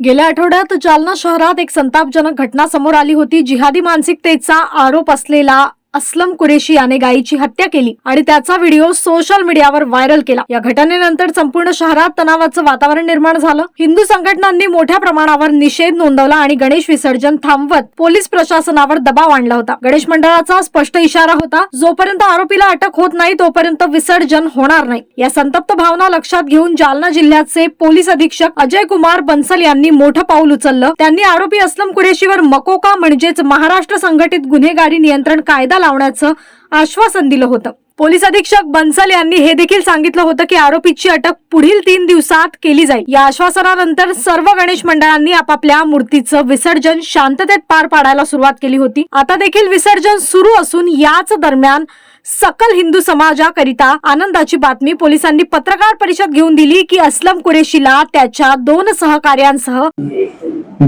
गेल्या आठवड्यात जालना शहरात एक संतापजनक घटना समोर आली होती. जिहादी मानसिकतेचा आरोप असलेला असलम कुरेशी याने गायीची हत्या केली आणि त्याचा व्हिडिओ सोशल मीडियावर व्हायरल केला. या घटनेनंतर संपूर्ण शहरात तणावाचं वातावरण निर्माण झालं. हिंदू संघटनांनी मोठ्या प्रमाणावर निषेध नोंदवला आणि गणेश विसर्जन थांबवत पोलीस प्रशासनावर दबाव आणला होता. गणेश मंडळाचा स्पष्ट इशारा होता जोपर्यंत आरोपीला अटक होत नाही तोपर्यंत विसर्जन होणार नाही. या संतप्त भावना लक्षात घेऊन जालना जिल्ह्याचे पोलीस अधीक्षक अजय कुमार बन्सल यांनी मोठं पाऊल उचललं. त्यांनी आरोपी असलम कुरेशीवर मकोका म्हणजेच महाराष्ट्र संघटित गुन्हेगारी नियंत्रण कायदा लावण्याचं आश्वासन दिलं होतं. पोलीस अधीक्षक बन्सल यांनी हे देखील सांगितलं होतं की आरोपीची अटक पुढील तीन दिवसात केली जाईल. या आश्वासनानंतर सर्व गणेश मंडळांनी आपापल्या मूर्तीचं विसर्जन शांततेत पार पाडायला सुरुवात केली होती. आता देखील विसर्जन सुरू असून याच दरम्यान सकल हिंदू समाजाकरिता आनंदाची बातमी पोलिसांनी पत्रकार परिषद घेऊन दिली की असलम कुरेशीला त्याच्या दोन सहकार्यांसह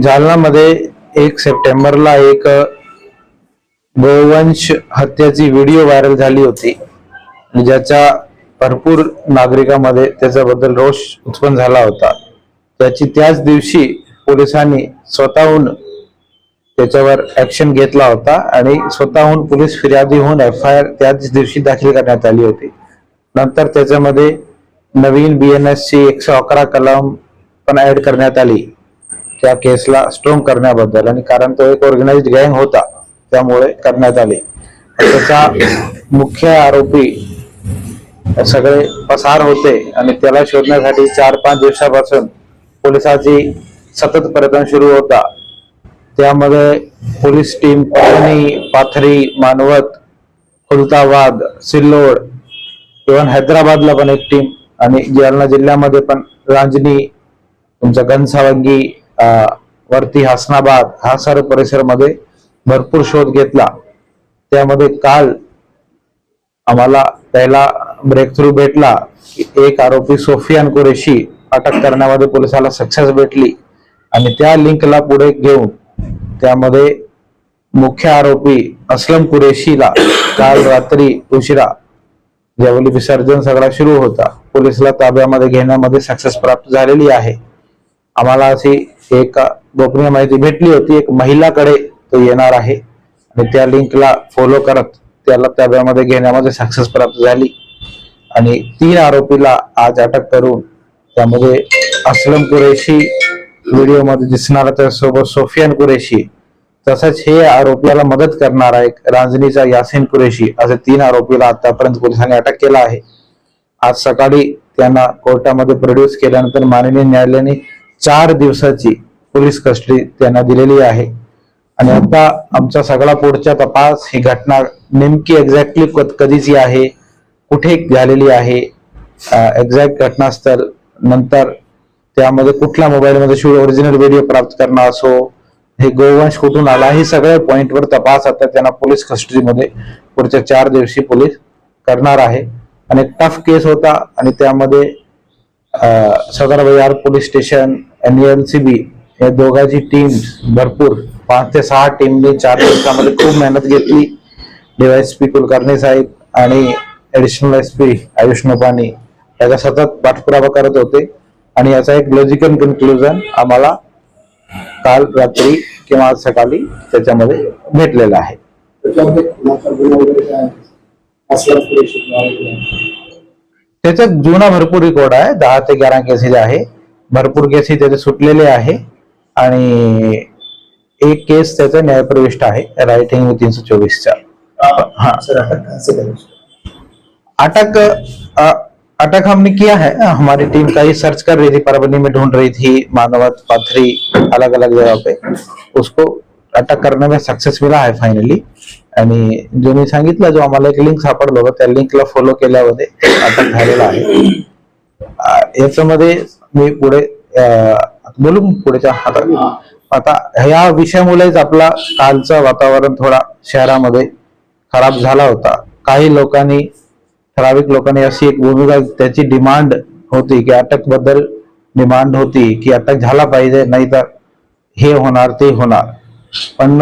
जालनामध्ये एक सप्टेंबरला एक गोवंश हत्याची व्हिडिओ व्हायरल झाली होती. ज्याचा भरपूर नागरिकांमध्ये त्याच्याबद्दल रोष उत्पन्न झाला होता. त्याची त्याच दिवशी पोलिसांनी स्वतःहून त्याच्यावर ऍक्शन घेतला होता आणि स्वतःहून पोलीस फिर्यादी होऊन एफ आय आर त्याच दिवशी दाखल करण्यात आली होती. नंतर त्याच्यामध्ये नवीन बी एन एस ची एकशे अकरा कलम पण ऍड करण्यात आली. त्या केसला स्ट्रॉंग करण्याबद्दल आणि कारण तो एक ऑर्गनाइज गँग होता. त्यामुळे करण्यात आले. त्याचा मुख्य आरोपी सगळे पसार होते आणि त्याला शोधण्यासाठी चार पाच दिवसापासून पोलिसाची सतत प्रयत्न सुरू होता. त्यामध्ये police team Parbhani Pathri Manwat Khuldabad Sillod even हैदराबादला पण एक टीम आणि जालना जिल्ह्यामध्ये पण रांजणी तुमचा घनसावंगी अं, वरती हसनाबाद हा सर्व परिसरमध्ये भरपूर शोध घेतला. त्यामध्ये काल आम्हाला पहिला ब्रेक थ्रू भेटला. एक आरोपी सोफियान कुरेशी अटक करण्यामध्ये पोलिसाला सक्सेस भेटली. आणि त्या लिंकला पुढे घेऊन त्यामध्ये मुख्य आरोपी असलम कुरेशीला काल रात्री उशिरा ज्यावेळी विसर्जन सगळा सुरू होता. पोलिसला ताब्यामध्ये घेण्यामध्ये सक्सेस प्राप्त झालेली आहे. आम्हाला अशी एक गोपनीय माहिती भेटली होती. एक महिलाकडे तो येणार आहे. आणि त्या लिंकला फॉलो करत त्याला ताब्यामध्ये घेण्यामध्ये सक्सेस प्राप्त झाली. आणि तीन आरोपीला आज अटक करून त्यामध्ये असलम कुरेशी व्हिडिओमध्ये दिसणारा त्यासोबत सोफियान कुरेशी. तसंच हे आरोपीला मदत करणारा एक रांजणीचा यासिन कुरेशी असे तीन आरोपीला आतापर्यंत पोलिसांनी अटक केला आहे. आज सकाळी त्यांना कोर्टामध्ये प्रोड्यूस केल्यानंतर माननीय न्यायालयाने चार दिवसाची पोलीस कस्टडी त्यांना दिलेली आहे. आणि आता आमचा सगळा पुढचा तपास ही घटना नेमकी एक्झॅक्टली कधीची आहे कुठे झालेली आहे एक्झॅक्ट घटनास्थळ नंतर त्यामध्ये कुठल्या मोबाईलमध्ये शिव ओरिजिनल व्हिडिओ प्राप्त करणं असो हे गोवंश कुठून आला हे सगळ्या पॉईंटवर तपास आता त्यांना पोलीस कस्टडीमध्ये पुढच्या चार दिवशी पोलीस करणार आहे. आणि टफ केस होता आणि त्यामध्ये सदर बजार पोलीस स्टेशन एनएलसीबी या दोघांची टीम भरपूर पाच ते सहा टीमने चार दिवसामध्ये खूप मेहनत घेतली. डीवायएसपी कुलकर्णी साहेब आणि additional S P Ayush Nopani याचा सतत पाठपुरावा करत होते. आणि याचा एक लॉजिकल कन्क्लुजन आम्हाला काल रात्री किंवा आज सकाळी त्याच्यामध्ये भेटलेला आहे. त्याच्यात जुना भरपूर रेकॉर्ड आहे. दहा ते बारा केसेस आहे. भरपूर केसेस त्याचे सुटलेले आहे. आणि एक केस त्याचा न्यायप्रविष्ट आहे रायटिंग तीनशे चोवीसचा हाँ अटक अटक हमने किया है हमारी टीम कई सर्च कर रही थी परभनी में ढूंढ रही थी मानवत पाथरी अलग अलग जगह पे. उसको अटक करने में सक्सेस मिला आहे फायनली आणि जो मी सांगितलं जो आम्हाला एक लिंक सापडलं होतं त्या लिंकला फॉलो केल्यामध्ये अटक झालेला आहे. याच्यामध्ये मी पुढे बोलू पुढेच्या आता आता ह्या विषयामुळेच आपला कालचं वातावरण थोडा शहरामध्ये खराब झाला होता. काही लोकांनी ठराविक लोकांनी अशी एक भूमिका त्याची डिमांड होती की अटकबद्दल डिमांड होती की अटक झाला पाहिजे नाही तर हे होणार ते होणार. पण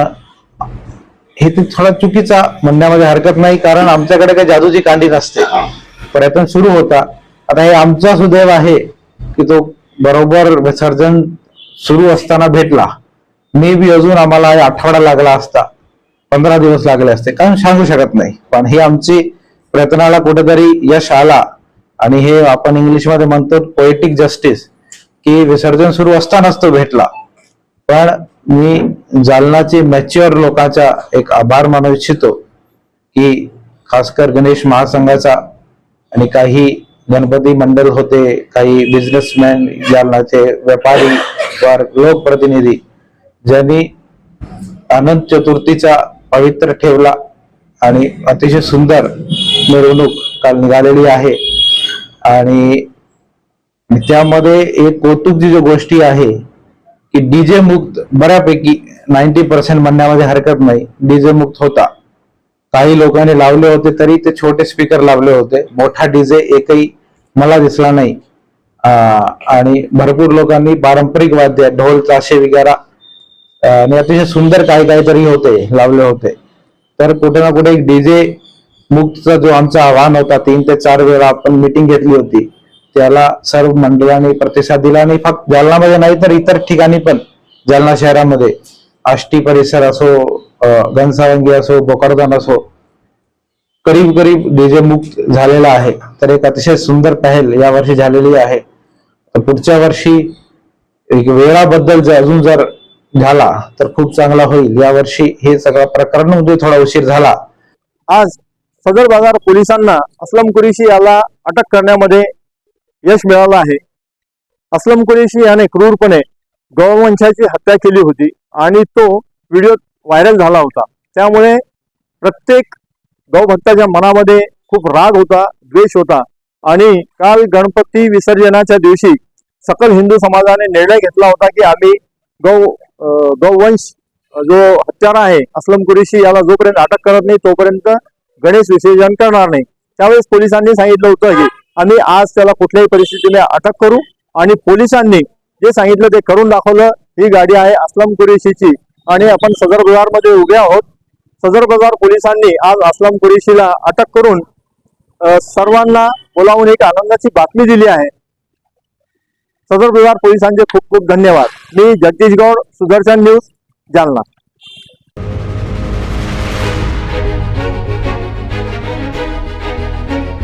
हे ते थोडा चुकीचा म्हणण्यामध्ये हरकत नाही कारण आमच्याकडे काही जादूची कांडी नसते. प्रयत्न सुरू होता. आता हे आमचा सुदैव आहे की तो बरोबर विसर्जन सुरू असताना भेटला. मे बी अजून आम्हाला आठवडा लागला असता. पंधरा दिवस लागले असते. कारण सांगू शकत नाही. पण हे आमची प्रयत्नाला कुठेतरी यश आला. आणि हे आपण इंग्लिशमध्ये म्हणतो पोएटिक जस्टिस की विसर्जन सुरू असतानाच तो भेटला. पण मी जालनाचे मॅच्युअर लोकांचा एक आभार मानू इच्छितो की खासकर गणेश महासंघाचा आणि काही गणपती मंडळ होते काही बिझनेसमॅन जालनाचे व्यापारी लोकप्रतिनिधी. ज्यांनी अनंत चतुर्थीचा पवित्र ठेवला आणि अतिशय सुंदर मिरवणूक काल निघालेली आहे. आणि त्यामध्ये एक कौतुकची जी गोष्टी आहे की डीजे मुक्त बऱ्यापैकी नाईन्टी पर्सेंट म्हणण्यामध्ये हरकत नाही. डीजे मुक्त होता. काही लोकांनी लावले होते तरी ते छोटे स्पीकर लावले होते. मोठा डीजे एकही मला दिसला नाही. आणि भरपूर लोकांनी पारंपरिक वाद्य ढोल ताशे वगैरे आणि अतिशय सुंदर काही काहीतरी होते लावले होते. तर कुठे ना कुठे एक डीजे मुक्तचा जो आमचा आव्हान होता तीन ते चार वेळा आपण मिटिंग घेतली होती. त्याला सर्व मंडळाने प्रतिसाद दिला आणि फक्त जालनामध्ये नाही तर इतर ठिकाणी पण जालना शहरामध्ये. आष्टी परिसर असो घनसावंगी असो बोकारदान असो करीब करीब डीजे मुक्त झालेला आहे. तर एक अतिशय सुंदर पहल या वर्षी झालेली आहे. तर पुढच्या वर्षी एक वेळाबद्दल जर अजून जर झाला तर खूप चांगला होईल. या वर्षी हे सगळं प्रकरण म्हणजे थोडा उशीर झाला. आज सदर बाजार पोलिसांना असलम कुरेशी याला अटक करण्यामध्ये यश मिळालं आहे. असलम कुरेशी याने क्रूरपणे गौवंशाची हत्या केली होती आणि तो व्हिडिओ व्हायरल झाला होता. त्यामुळे प्रत्येक गौभक्ताच्या मनामध्ये खूप राग होता द्वेष होता. आणि काल गणपती विसर्जनाच्या दिवशी सकल हिंदू समाजाने निर्णय घेतला होता की आम्ही गौ गौवंश जो हत्यारा आहे असलम कुरेशी याला जोपर्यंत अटक करत नाही तोपर्यंत गणेश विसर्जन करणार नाही. त्यावेळेस पोलिसांनी सांगितलं होतं की आम्ही आज त्याला कुठल्याही परिस्थितीने अटक करू. आणि पोलिसांनी जे सांगितलं ते करून दाखवलं ही गाडी आहे असलम कुरेशीची. आणि आपण सदर बाजारमध्ये उभे आहोत. सदर बाजार पोलिसांनी आज असलम कुरेशीला अटक करून सर्वांना बोलावून एक आनंदाची बातमी दिली आहे. सदर बाजार पोलिसांचे खूप खूप धन्यवाद. मी जगदीश गौड सुदर्शन न्यूज जालना.